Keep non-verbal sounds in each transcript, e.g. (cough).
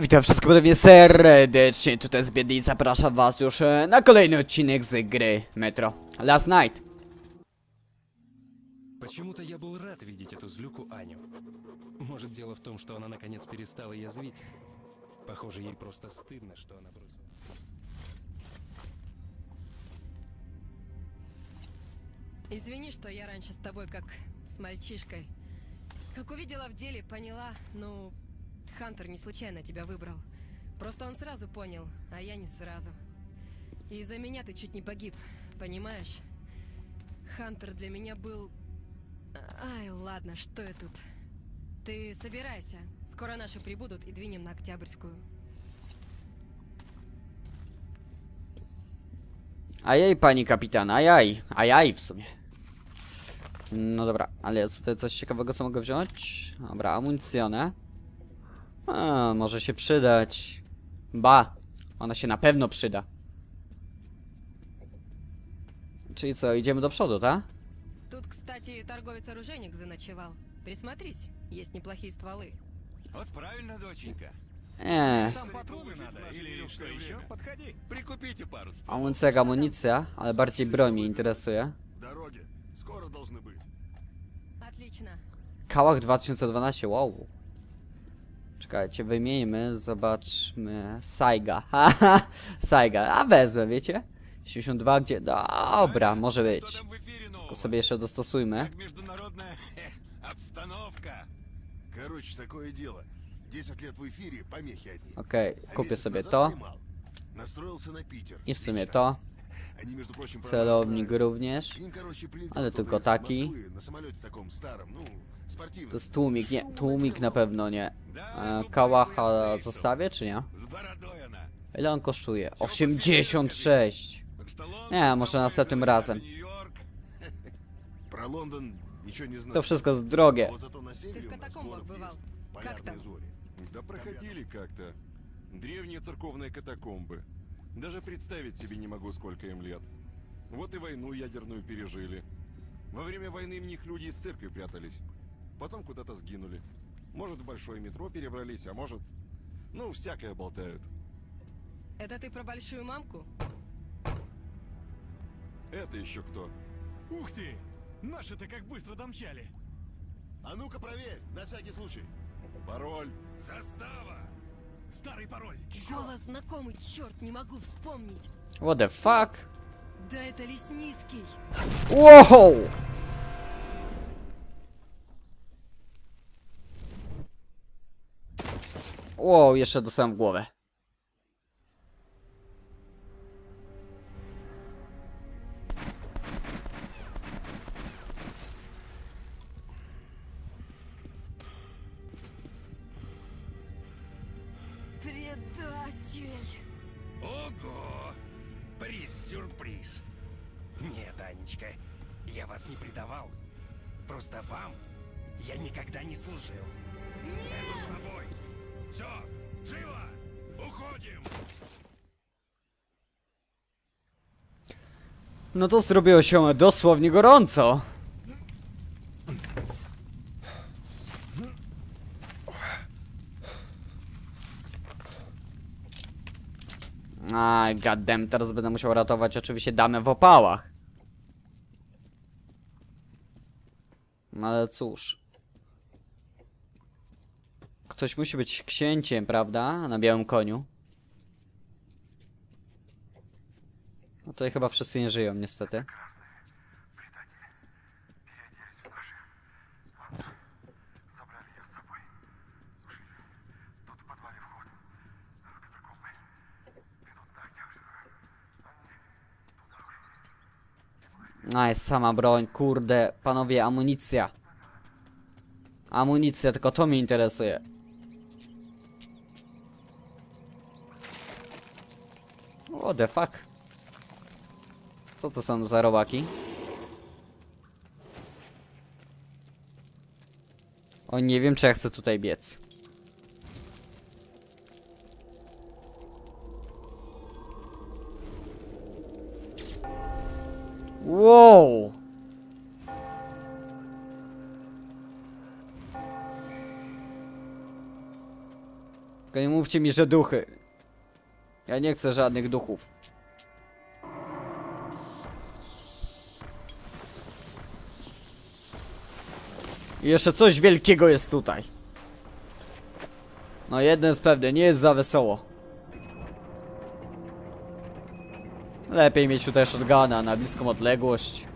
Witam wszystkich podobnie serdecznie, tutaj jest Biedni, zapraszam was już e, na kolejny odcinek z gry Metro Last Night. Почему-то я был рад видеть эту злюку Аню. Может, дело в том, что она наконец перестала язвить? Похоже, ей просто стыдно, что она бросила. Извини, что я раньше с тобой как с мальчишкой. Как увидела в деле, поняла, ну, Хантер не случайно тебя выбрал. Просто он сразу понял, а я не сразу. И из-за меня ты чуть не погиб, понимаешь? Хантер для меня был... Ай, ладно, что я тут? Ты собирайся. Скоро наши прибудут и двинем на Октябрьскую. Ajaj, pani kapitan, ajaj, ajaj w sumie. No dobra, ale tutaj coś ciekawego co mogę wziąć? Dobra, amunicjonę. A, może się przydać. Ba, ona się na pewno przyda. Czyli co, idziemy do przodu, tak? Тут, кстати, торговец-оружейник заночевал. Присмотрись, есть неплохие стволы. Вот правильно, доченька. Eee, Там патроны надо или что еще? Подходи. Прикупите пару стволов. amunicja jak amunicja, ale bardziej broń mnie interesuje. Дороги скоро должны быть. Отлично. Kałach 2012, wow. Czekajcie, wymieńmy, zobaczmy. Saiga. (laughs) Haha, Saiga. A wezmę, wiecie? 72 gdzie? Dobra, może być. Tylko sobie jeszcze dostosujmy. Okej, okay, kupię sobie to. I w sumie to. Они, между прочим, Celownik правда, również. Им, короче, прилетел Ale кто-то tylko из taki. Москвы На самолете таком старом, ну, спортивном. To jest tłumik, nie, tłumik na pewno nie. Да, E, ну, Kałacha правильно zostawię, czy nie? С бородой она. Ile on kosztuje? 86. Так что Лондон, Nie, może następnym razem. Нью-Йорк. (laughs) Про Лондон ничего не знаю. To wszystko jest drogie. Вот зато на севере Ты в у нас катакомбах город бывал. есть. Как там? Полярные зори. Да проходили как-то. Древние церковные катакомбы. Даже представить себе не могу, сколько им лет. Вот и войну ядерную пережили. Во время войны в них люди из церкви прятались. Потом куда-то сгинули. Может, в большое метро перебрались, а может... Ну, всякое болтают. Это ты про большую мамку? Это еще кто? Ух ты! Наши-то как быстро домчали! А ну-ка проверь, на всякий случай. Пароль. Застава! Старый пароль! Голос знакомый, черт, не могу вспомнить. What the fuck? Да это Лесницкий. Wow! Wow, jeszcze dostałem w głowę. Предатель. Нет, Анечка, я вас не предавал. Просто вам я никогда не служил. Эту с собой. Все, живо! Уходим! No to zrobiło się dosłownie gorąco. Aj, goddamn, teraz będę musiał ratować oczywiście damę w opałach. No ale cóż. Ktoś musi być księciem, prawda? Na białym koniu. No tutaj chyba wszyscy nie żyją, niestety. A, jest sama broń, kurde, panowie, amunicja. Amunicja, tylko to mnie interesuje. What the fuck? Co to są za robaki? O, nie wiem, czy ja chcę tutaj biec. Tylko nie mówcie mi, że duchy. Ja nie chcę żadnych duchów. I jeszcze coś wielkiego jest tutaj. No jeden jest pewny, nie jest za wesoło. Lepiej mieć tutaj shotguna na bliską odległość.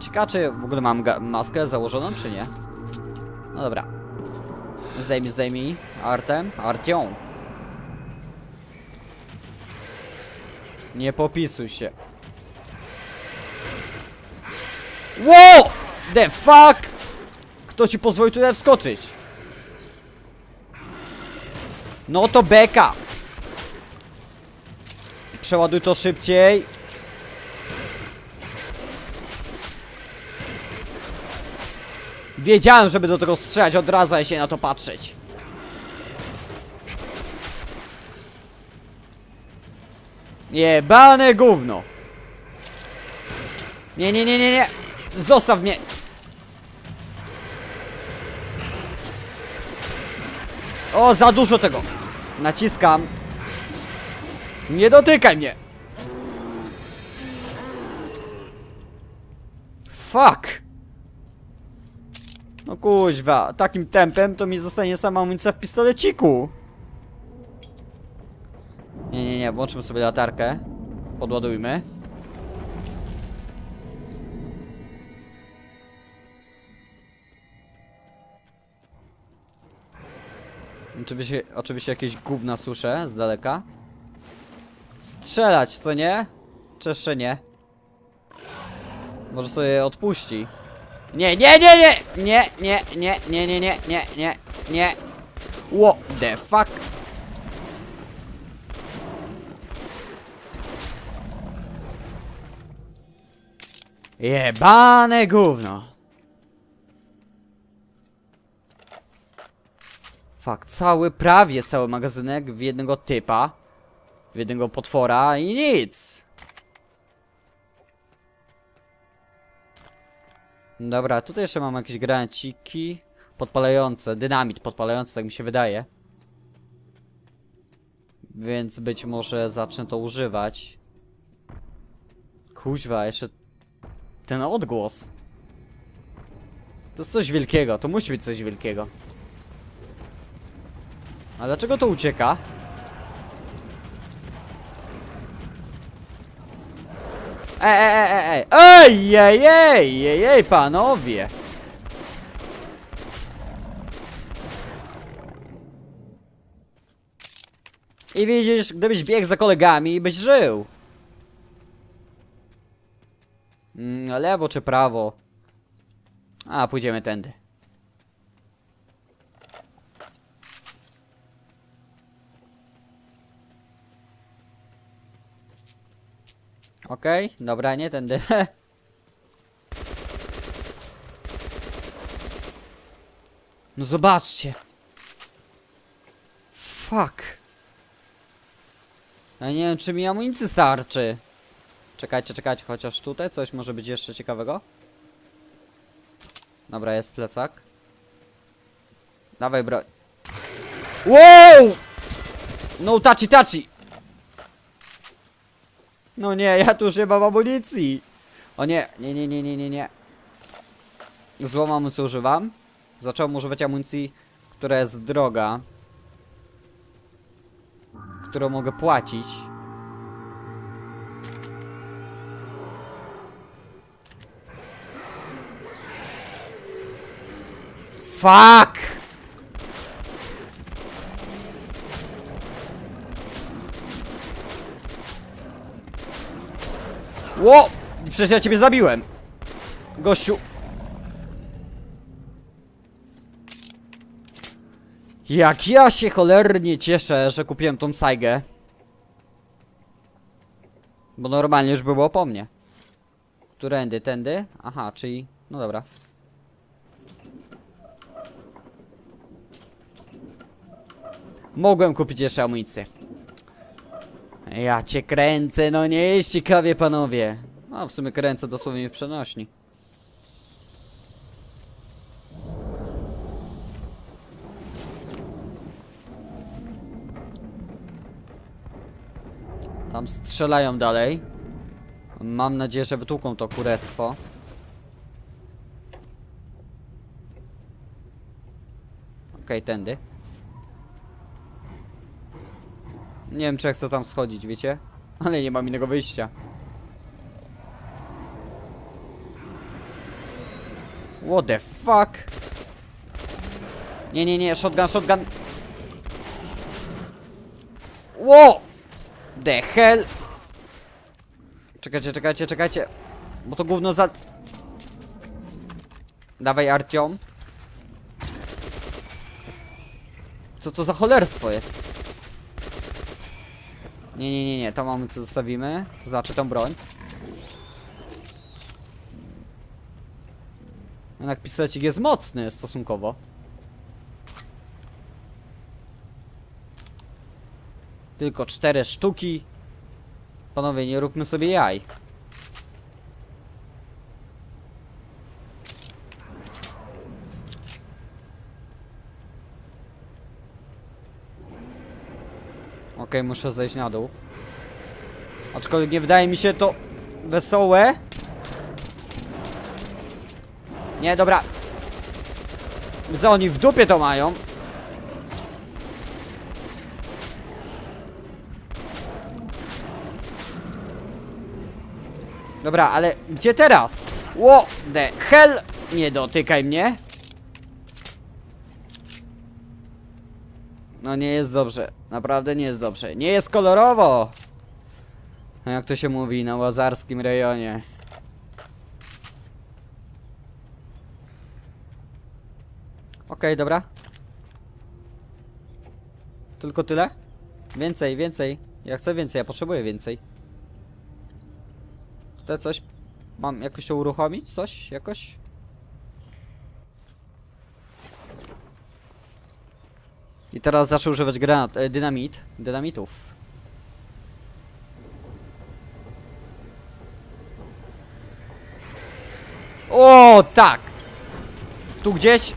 Ciekawe, czy w ogóle mam maskę założoną, czy nie? No dobra. Zdejmij, zdejmij. Artem. Artią. Nie popisuj się. Wow! The fuck? Kto ci pozwolił tutaj wskoczyć? No to beka! Przeładuj to szybciej. Wiedziałem, żeby do tego strzelać od razu, a się na to patrzeć. Jebane gówno. Nie, nie, nie, nie, nie. Zostaw mnie. O, za dużo tego. Naciskam. Nie dotykaj mnie. Fuck. No kuźwa, takim tempem to mi zostanie sama amunicja w pistoleciku. Nie, nie, nie, włączymy sobie latarkę. Podładujmy. Oczywiście, oczywiście jakieś gówna słyszę z daleka. Strzelać, co nie? Czy jeszcze nie? Może sobie odpuści. Nie, nie, nie, nie! Nie, nie, nie, nie, nie, nie, nie, nie, nie. What the fuck? Jebane gówno. Fakt, cały, prawie cały magazynek w jednego typa. W jednego potwora i nic. Dobra, tutaj jeszcze mam jakieś granaciki podpalające, dynamit podpalający, tak mi się wydaje. Więc być może zacznę to używać. Kuźwa, jeszcze ten odgłos. To jest coś wielkiego, to musi być coś wielkiego. A dlaczego to ucieka? Ej, ej, ej, ej, ej, ej, ej, ej, ej, panowie. I widzisz, gdybyś biegł za kolegami, byś żył. Mm, lewo czy prawo? A, pójdziemy tędy. Okej, dobra, nie tędy. (laughs) No zobaczcie. Fuck. Ja nie wiem, czy mi amunicji starczy. Czekajcie, czekajcie, chociaż tutaj coś może być jeszcze ciekawego. Dobra, jest plecak. Dawaj broń. Wow! No taci taci! No nie, ja tu mam amunicji. O nie, nie, nie, nie, nie, nie, nie. Złą amunicję używam. Zacząłem używać amunicji, która jest droga. Którą mogę płacić. Fuck! Ło! Przecież ja ciebie zabiłem! Gościu! Jak ja się cholernie cieszę, że kupiłem tą Saigę. Bo normalnie już było po mnie. Którędy? Tędy? Aha, czyli... No dobra. Mogłem kupić jeszcze amunicję. Ja cię kręcę, no nie jest ciekawie panowie. No w sumie kręcę dosłownie w przenośni. Tam strzelają dalej. Mam nadzieję, że wytłuką to kurectwo. Okej, okay, tędy. Nie wiem, czy jak chcę tam schodzić, wiecie? Ale nie mam innego wyjścia. What the fuck? Nie, nie, nie, shotgun, shotgun. Ło! The hell? Czekajcie, czekajcie, czekajcie. Bo to gówno za... Dawaj, Artiom. Co to za cholerstwo jest? Nie, nie, nie, nie, to mamy co zostawimy. To znaczy tą broń. Jednak pistolecik jest mocny stosunkowo. Tylko cztery sztuki. Panowie, nie róbmy sobie jaj. Okej, muszę zejść na dół. Aczkolwiek nie wydaje mi się to wesołe. Nie, dobra. Co oni w dupie to mają? Dobra, ale gdzie teraz? What the hell? Nie dotykaj mnie. No nie jest dobrze. Naprawdę nie jest dobrze. Nie jest kolorowo! Jak to się mówi na łazarskim rejonie. Okej, dobra. Tylko tyle? Więcej, więcej. Ja chcę więcej, ja potrzebuję więcej. Tutaj coś... Mam jakoś to uruchomić? Coś? Jakoś? I teraz zacznę używać granat... E, dynamit. Dynamitów. O, tak! Tu gdzieś...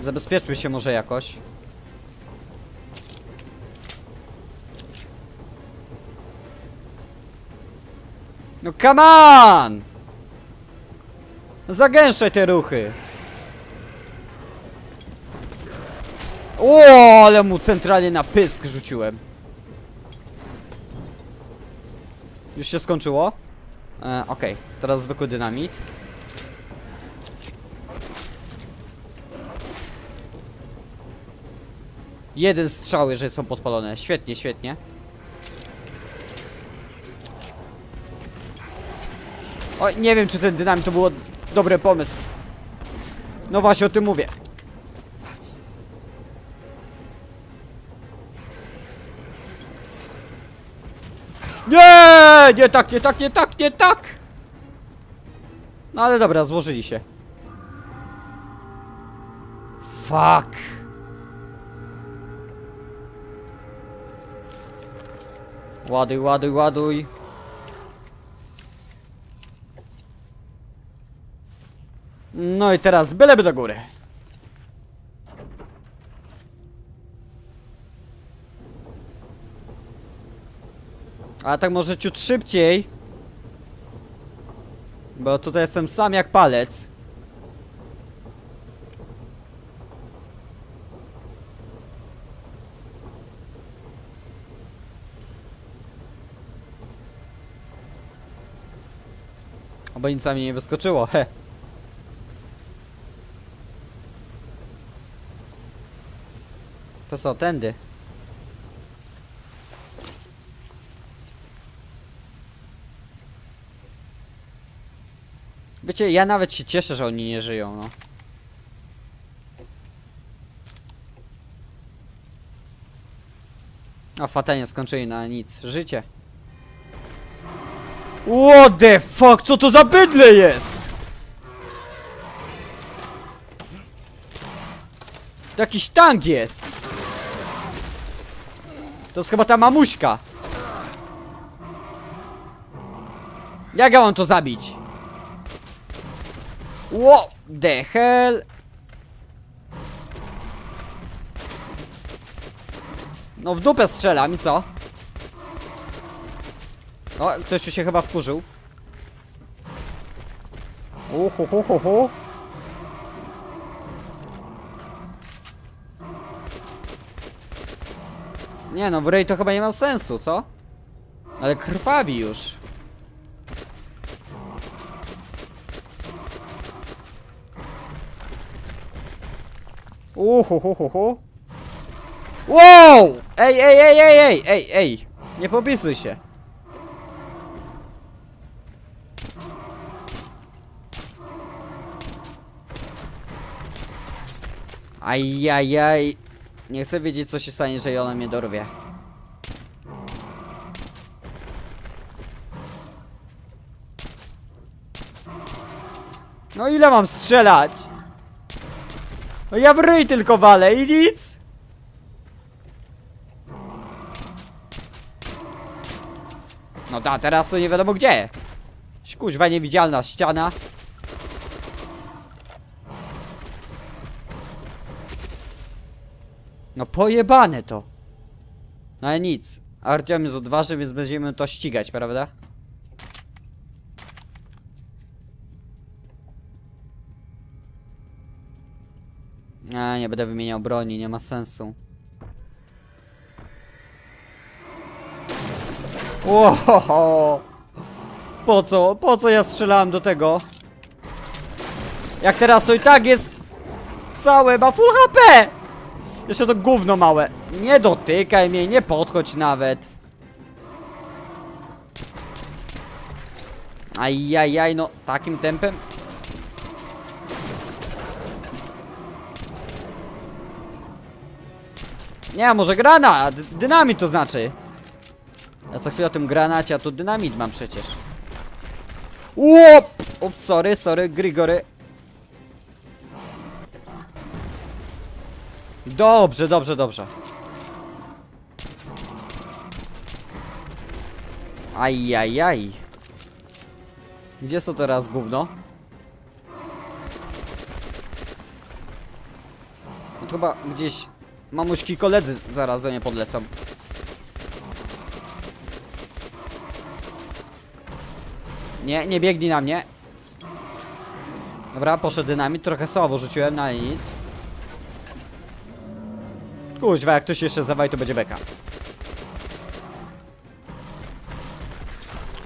Zabezpieczmy się może jakoś. No come on! Zagęszczaj te ruchy. O, ale mu centralnie na pysk rzuciłem. Już się skończyło? E, Okej, teraz zwykły dynamit. Jeden strzał, jeżeli są podpalone. Świetnie, świetnie. Oj, nie wiem, czy ten dynamit to było dobry pomysł. No właśnie, o tym mówię. Nie, nie tak, nie tak, nie tak, nie tak. No ale dobra, złożyli się. Fuck. Ładuj, ładuj, ładuj. No i teraz byleby do góry. A tak może ciut szybciej. Bo tutaj jestem sam jak palec. Obo nic mi nie wyskoczyło, he. To co, tędy? Wiecie, ja nawet się cieszę, że oni nie żyją, no. A fatalnie skończyli na nic. Życie. What the fuck? Co to za bydle jest? Jakiś tank jest. To jest chyba ta mamuśka. Jak ja mam to zabić? Ło! the hell? No w dupę strzelam i co? O, ktoś się chyba wkurzył. Uhu, Nie no, w rej to chyba nie ma sensu, co? Ale krwawi już. Uhu, hu, hu, hu. Wow! Ej, ej, ej, ej, ej, ej, ej! Nie popisuj się. Ajajaj. Nie chcę wiedzieć co się stanie, jeżeli ona mnie dorwie. No ile mam strzelać? No ja w ryj tylko walę i nic! No da, teraz to nie wiadomo gdzie. Kuźwa niewidzialna ściana. No pojebane to. No ale nic. Artyom jest odważny, więc będziemy to ścigać, prawda? Nie, nie będę wymieniał broni, nie ma sensu. Łohoho! Po co? Po co ja strzelałem do tego? Jak teraz to i tak jest całe, ma full HP! Jeszcze to gówno małe. Nie dotykaj mnie, nie podchodź nawet. Ajajaj, no takim tempem. Nie, może granat, dynamit to znaczy. Ja co chwilę o tym granacie, a tu dynamit mam przecież. Łop! Ups, sorry, sorry, Grigory. Dobrze, dobrze, dobrze. Ajajaj. Gdzie są teraz gówno? No chyba gdzieś mamuśki koledzy zaraz do mnie podlecą. Nie, nie biegnij na mnie. Dobra, poszedł dynamit, trochę słabo rzuciłem, no ale nic. Kuźwa, jak ktoś jeszcze zawali, to będzie beka.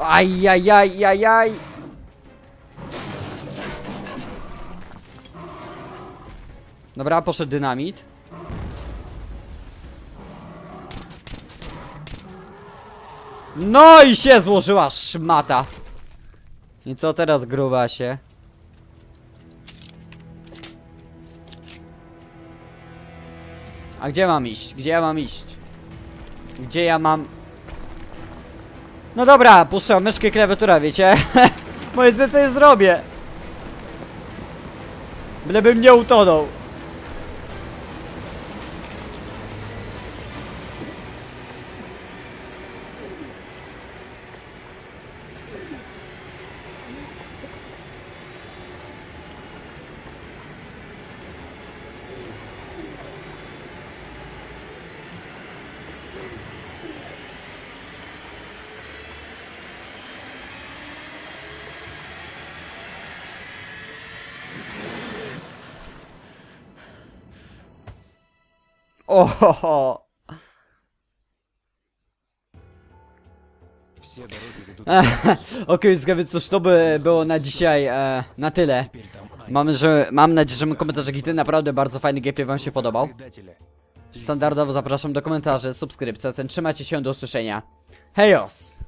Ajajajajaj. Dobra, poszedł dynamit. No i się złożyła szmata. I co teraz gruba się? A gdzie mam iść? Gdzie ja mam iść? Gdzie ja mam... No dobra, puszczam myszkę klawiatura, wiecie? (laughs) Moje zlecenie zrobię. Bylebym nie utonął. Ohoho! Okej, okay, zgawiec, cóż to by było na dzisiaj e, na tyle. Mam, że, mam nadzieję, że mój komentarz Gity naprawdę bardzo fajny GP wam się podobał. Standardowo zapraszam do komentarzy, subskrypcji, ocen, trzymajcie się, do usłyszenia. Hejos!